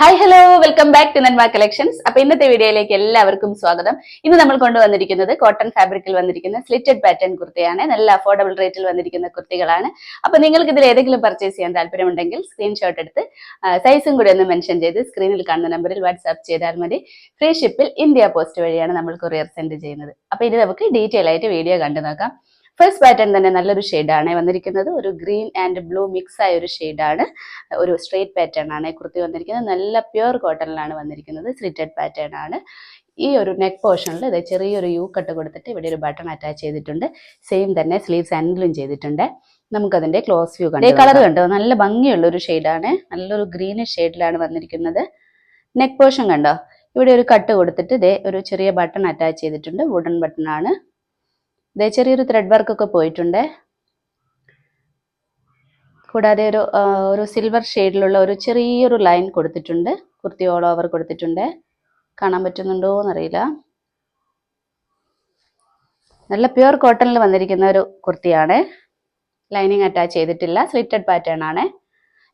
Hi hello welcome back to Nanma collections അപ്പൊ ഇന്നത്തെ വീഡിയോയിലേക്ക് എല്ലാവർക്കും സ്വാഗതം. ഇന്ന് നമ്മൾ കൊണ്ടുവന്നിരിക്കുന്നത് കോട്ടൺ ഫാബ്രിക്കിൽ വന്നിരിക്കുന്ന സ്ലിറ്റഡ് പാറ്റേൺ കുർത്തിയാണ്. നല്ല അഫോർഡബിൾ റേറ്റിൽ വന്നിരിക്കുന്ന കുർത്തികളാണ്. അപ്പൊ നിങ്ങൾക്ക് ഇതിൽ ഏതെങ്കിലും പർച്ചേസ് ചെയ്യാൻ താല്പര്യമുണ്ടെങ്കിൽ സ്ക്രീൻഷോട്ട് എടുത്ത് സൈസും കൂടി ഒന്ന് മെൻഷൻ ചെയ്ത് സ്ക്രീനിൽ കാണുന്ന നമ്പറിൽ വാട്സ്ആപ്പ് ചെയ്താൽ മതി. ഫ്രീ ഷിപ്പിൽ ഇന്ത്യ പോസ്റ്റ് വഴിയാണ് നമ്മൾ കൊറിയർ സെൻഡ് ചെയ്യുന്നത്. അപ്പൊ ഇനി നമുക്ക് ഡീറ്റെയിൽ ആയിട്ട് വീഡിയോ കണ്ടു നോക്കാം. ഫസ്റ്റ് പാറ്റേൺ തന്നെ നല്ലൊരു ഷെയ്ഡാണ് വന്നിരിക്കുന്നത്. ഒരു ഗ്രീൻ ആൻഡ് ബ്ലൂ മിക്സ് ആയ ഒരു ഷെയ്ഡാണ് ഒരു സ്ട്രെയിറ്റ് പാറ്റേൺ ആണ് കുർത്തി വന്നിരിക്കുന്നത്. നല്ല പ്യുർ കോട്ടണിലാണ് വന്നിരിക്കുന്നത്. സ്ലിറ്റഡ് പാറ്റേൺ ആണ്. ഈ ഒരു നെക്ക് പോർഷനിൽ ഇത് ചെറിയൊരു യു കട്ട് കൊടുത്തിട്ട് ഇവിടെ ഒരു ബട്ടൺ അറ്റാച്ച് ചെയ്തിട്ടുണ്ട്. സെയിം തന്നെ സ്ലീവ്സ് ആൻഡിലും ചെയ്തിട്ടുണ്ട്. നമുക്കതിന്റെ ക്ലോസ് വ്യൂ കണ്ടു കളർ കണ്ടോ? നല്ല ഭംഗിയുള്ള ഒരു ഷെയ്ഡാണ് നല്ലൊരു ഗ്രീനിഷ് ഷെയ്ഡിലാണ് വന്നിരിക്കുന്നത്. നെക്ക് പോർഷൻ കണ്ടോ? ഇവിടെ ഒരു കട്ട് കൊടുത്തിട്ട് ഇതേ ഒരു ചെറിയ ബട്ടൺ അറ്റാച്ച് ചെയ്തിട്ടുണ്ട്. വുഡൻ ബട്ടൺ ആണ്. ഇതേ ചെറിയൊരു ത്രെഡ് വർക്ക് ഒക്കെ പോയിട്ടുണ്ട്. കൂടാതെ ഒരു ഒരു സിൽവർ ഷെയ്ഡിലുള്ള ഒരു ചെറിയൊരു ലൈൻ കൊടുത്തിട്ടുണ്ട്. കുർത്തി ഓൾ ഓവർ കൊടുത്തിട്ടുണ്ട്. കാണാൻ പറ്റുന്നുണ്ടോ എന്നറിയില്ല. നല്ല പ്യുർ കോട്ടണിൽ വന്നിരിക്കുന്ന ഒരു കുർത്തിയാണ്. ലൈനിങ് അറ്റാച്ച് ചെയ്തിട്ടില്ല. സ്ലിറ്റഡ് പാറ്റേൺ ആണ്.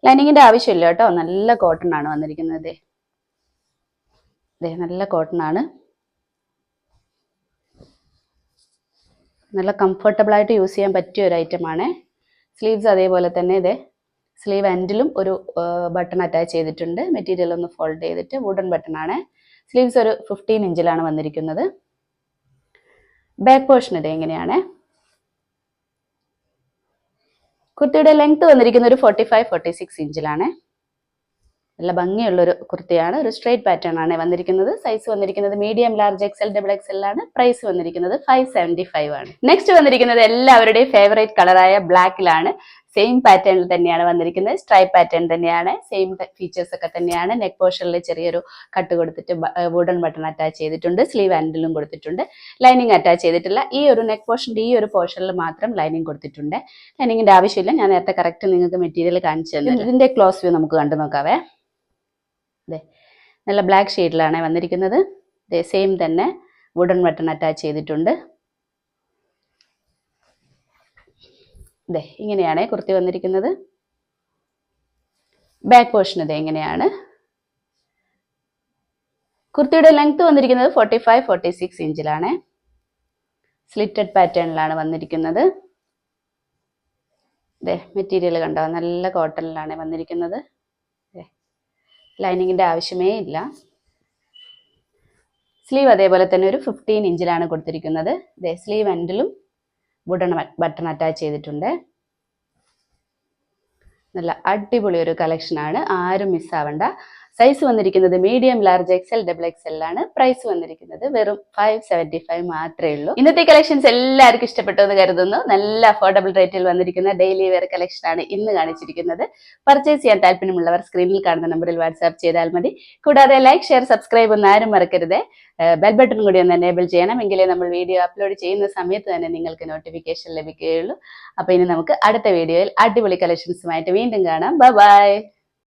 ലൈനിങ്ങിന്റെ ആവശ്യമില്ല കേട്ടോ. നല്ല കോട്ടൺ ആണ് വന്നിരിക്കുന്നത്. ദേ നല്ല കോട്ടൺ ആണ്. നല്ല കംഫർട്ടബിൾ ആയിട്ട് യൂസ് ചെയ്യാൻ പറ്റിയ ഒരു ഐറ്റം ആണ്. സ്ലീവ്സ് അതേപോലെ തന്നെ ഇതേ സ്ലീവ് എൻഡിലും ഒരു ബട്ടൺ അറ്റാച്ച് ചെയ്തിട്ടുണ്ട്. മെറ്റീരിയൽ ഒന്ന് ഫോൾഡ് ചെയ്തിട്ട് വുഡൻ ബട്ടൺ ആണ്. സ്ലീവ്സ് ഒരു ഫിഫ്റ്റീൻ ഇഞ്ചിലാണ് വന്നിരിക്കുന്നത്. ബാക്ക് പോർഷൻ ഇത് എങ്ങനെയാണ്? കുർത്തിയുടെ ലെങ്ത് വന്നിരിക്കുന്ന ഒരു ഫോർട്ടി ഫൈവ് ഫോർട്ടി സിക്സ് ഇഞ്ചിലാണ് നല്ല ഭംഗിയുള്ളൊരു കുർത്തിയാണ് ഒരു സ്ട്രേറ്റ് പാറ്റേൺ ആണ് വന്നിരിക്കുന്നത്. സൈസ് വന്നിരിക്കുന്നത് medium large XL double XL ആണ്. പ്രൈസ് വന്നിരിക്കുന്നത് ഫൈവ് സെവന്റി ഫൈവ് ആണ്. നെക്സ്റ്റ് വന്നിരിക്കുന്നത് എല്ലാവരുടെയും ഫേവറേറ്റ് കളറായ ബ്ലാക്കിലാണ് സെയിം പാറ്റേണിൽ തന്നെയാണ് വന്നിരിക്കുന്നത്. സ്ട്രൈപ്പ് പാറ്റേൺ തന്നെയാണ്. സെയിം ഫീച്ചേഴ്സ് ഒക്കെ തന്നെയാണ്. നെക്ക് പോർഷനിൽ ചെറിയൊരു കട്ട് കൊടുത്തിട്ട് വുഡൻ ബട്ടൺ അറ്റാച്ച് ചെയ്തിട്ടുണ്ട്. സ്ലീവ് ആൻഡിലും കൊടുത്തിട്ടുണ്ട്. ലൈനിങ് അറ്റാച്ച് ചെയ്തിട്ടില്ല. ഈ ഒരു നെക്ക് പോർഷന്റെ ഈ ഒരു പോർഷനിൽ മാത്രം ലൈനിങ് കൊടുത്തിട്ടുണ്ട്. ലൈനിങ്ങിന്റെ ആവശ്യമില്ല. ഞാൻ നേരത്തെ കറക്റ്റ് നിങ്ങൾക്ക് മെറ്റീരിയൽ കാണിച്ചു തന്നെ ഇതിന്റെ ക്ലോസ് വ്യൂ നമുക്ക് കണ്ടു നോക്കാവേ അതെ നല്ല ബ്ലാക്ക് ഷെയ്ഡിലാണ് വന്നിരിക്കുന്നത്. സെയിം തന്നെ വുഡൻ ബട്ടൺ അറ്റാച്ച് ചെയ്തിട്ടുണ്ട്. ഇതേ ഇങ്ങനെയാണ് കുർത്തി വന്നിരിക്കുന്നത്. ബാക്ക് പോർഷൻ ഇത് എങ്ങനെയാണ് കുർത്തിയുടെ ലെങ്ത് വന്നിരിക്കുന്നത് ഫോർട്ടി ഫൈവ് ഫോർട്ടി സിക്സ് ഇഞ്ചിലാണ് സ്ലിറ്റഡ് പാറ്റേണിലാണ് വന്നിരിക്കുന്നത്. ഇതേ മെറ്റീരിയൽ കണ്ടോ? നല്ല കോട്ടണിലാണ് വന്നിരിക്കുന്നത്. ലൈനിങ്ങിന്റെ ആവശ്യമേ ഇല്ല. സ്ലീവ് അതേപോലെ തന്നെ ഒരു ഫിഫ്റ്റീൻ ഇഞ്ചിലാണ് കൊടുത്തിരിക്കുന്നത്. ദേ സ്ലീവ് എൻഡിലും വുഡൺ ബട്ടൺ അറ്റാച്ച് ചെയ്തിട്ടുണ്ട്. നല്ല അടിപൊളി ഒരു കളക്ഷനാണ് ആരും മിസ്സാവണ്ട സൈസ് വന്നിരിക്കുന്നത് medium large XL double XL ആണ്. പ്രൈസ് വന്നിരിക്കുന്നത് വെറും ഫൈവ് സെവന്റി ഫൈവ് മാത്രമേ ഉള്ളൂ. ഇന്നത്തെ കളക്ഷൻസ് എല്ലാവർക്കും ഇഷ്ടപ്പെട്ടു എന്ന് കരുതുന്നു. നല്ല അഫോർഡബിൾ റേറ്റിൽ വന്നിരിക്കുന്ന ഡെയിലി വെയർ കളക്ഷൻ ആണ് ഇന്ന് കാണിച്ചിരിക്കുന്നത്. പർച്ചേസ് ചെയ്യാൻ താല്പര്യമുള്ളവർ സ്ക്രീനിൽ കാണുന്ന നമ്പറിൽ വാട്സാപ്പ് ചെയ്താൽ മതി. കൂടാതെ ലൈക്ക് ഷെയർ സബ്സ്ക്രൈബ് ഒന്നും ആരും മറക്കരുത്. ബെൽ ബട്ടൺ കൂടി ഒന്ന് എനേബിൾ ചെയ്യണം. എങ്കിലേ നമ്മൾ വീഡിയോ അപ്ലോഡ് ചെയ്യുന്ന സമയത്ത് തന്നെ നിങ്ങൾക്ക് നോട്ടിഫിക്കേഷൻ ലഭിക്കുകയുള്ളൂ. അപ്പൊ ഇനി നമുക്ക് അടുത്ത വീഡിയോയിൽ അടിപൊളി കളക്ഷൻസുമായിട്ട് വീണ്ടും കാണാം. ബൈ